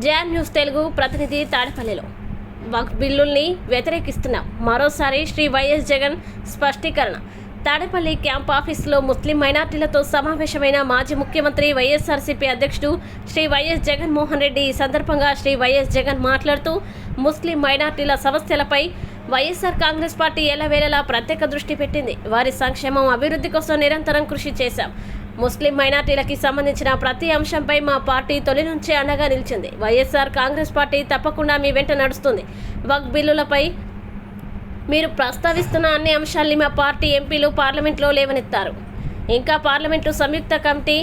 John news Telugu ప్రతినిధి తాడపల్లిలో. వక్ఫ్ బిల్లుల్ని వ్యతిరేకిస్తున్నాం మరోసారి శ్రీ వైఎస్ జగన్ స్పష్టీకరణ. తాడేపల్లి క్యాంప్ ఆఫీసులో ముస్లిం మైనార్టీలతో సమావేశమైన మాజీ ముఖ్యమంత్రి వైఎస్ఆర్సీపీ అధ్యక్షుడు శ్రీ వైఎస్ జగన్మోహన్ రెడ్డి ఈ సందర్భంగా శ్రీ వైఎస్ జగన్ మాట్లాడుతూ ముస్లిం మైనార్టీల సమస్యలపై వైఎస్ఆర్ కాంగ్రెస్ పార్టీ ఎల్లవేళలా ప్రత్యేక దృష్టి పెట్టింది. వారి సంక్షేమం అభివృద్ధి కోసం నిరంతరం కృషి చేశాం. ముస్లిం మైనార్టీలకి సంబంధించిన ప్రతి అంశంపై మా పార్టీ తొలి నుంచే అండగా నిలిచింది. వైఎస్ఆర్ కాంగ్రెస్ పార్టీ తప్పకుండా మీ వెంట నడుస్తుంది. వక్ బిల్లులపై మీరు ప్రస్తావిస్తున్న అన్ని అంశాల్ని మా పార్టీ ఎంపీలు పార్లమెంట్లో లేవనెత్తారు. ఇంకా పార్లమెంటు సంయుక్త కమిటీ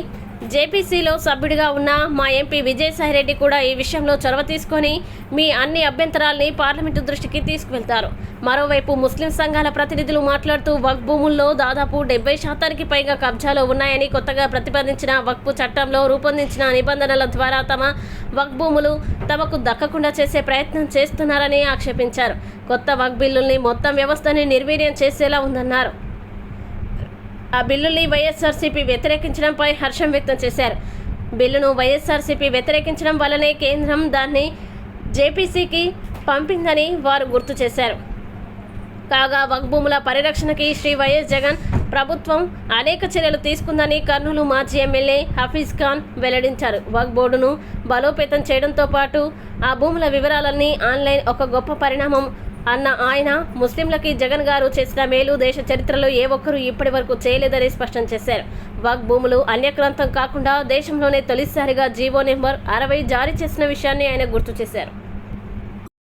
జేపీసీలో సభ్యుడిగా ఉన్న మా ఎంపీ విజయసాయిరెడ్డి కూడా ఈ విషయంలో చొరవ తీసుకొని మీ అన్ని అభ్యంతరాల్ని పార్లమెంటు దృష్టికి తీసుకువెళ్తారు. మరోవైపు ముస్లిం సంఘాల ప్రతినిధులు మాట్లాడుతూ వక్ భూముల్లో దాదాపు డెబ్బై శాతానికి పైగా కబ్జాలు ఉన్నాయని కొత్తగా ప్రతిపాదించిన వక్పు చట్టంలో రూపొందించిన నిబంధనల ద్వారా తమ వక్ భూములు తమకు దక్కకుండా చేసే ప్రయత్నం చేస్తున్నారని ఆక్షేపించారు. కొత్త వక్ బిల్లుల్ని మొత్తం వ్యవస్థని నిర్వీర్యం చేసేలా ఉందన్నారు. ఆ బిల్లుని వైఎస్ఆర్సీపీ వ్యతిరేకించడంపై హర్షం వ్యక్తం చేశారు. బిల్లును వైఎస్ఆర్సీపీ వ్యతిరేకించడం వల్లనే కేంద్రం దాన్ని జేపీసీకి పంపిందని వారు గుర్తు చేశారు. కాగా వగ్భూముల పరిరక్షణకి శ్రీ వైఎస్ జగన్ ప్రభుత్వం అనేక చర్యలు తీసుకుందని కర్నూలు మాజీ ఎమ్మెల్యే హఫీజ్ ఖాన్ వెల్లడించారు. వక్ బోర్డును బలోపేతం చేయడంతో పాటు ఆ భూముల వివరాలన్నీ ఆన్లైన్ ఒక గొప్ప పరిణామం అన్న ఆయన ముస్లింలకి జగన్ గారు చేసిన మేలు దేశ చరిత్రలో ఏ ఒక్కరూ ఇప్పటి వరకు చేయలేదని స్పష్టం చేశారు. వాగ్ భూములు అన్యక్రాంతం కాకుండా దేశంలోనే తొలిసారిగా జీవో నెంబర్ అరవై జారీ చేసిన విషయాన్ని ఆయన గుర్తు చేశారు.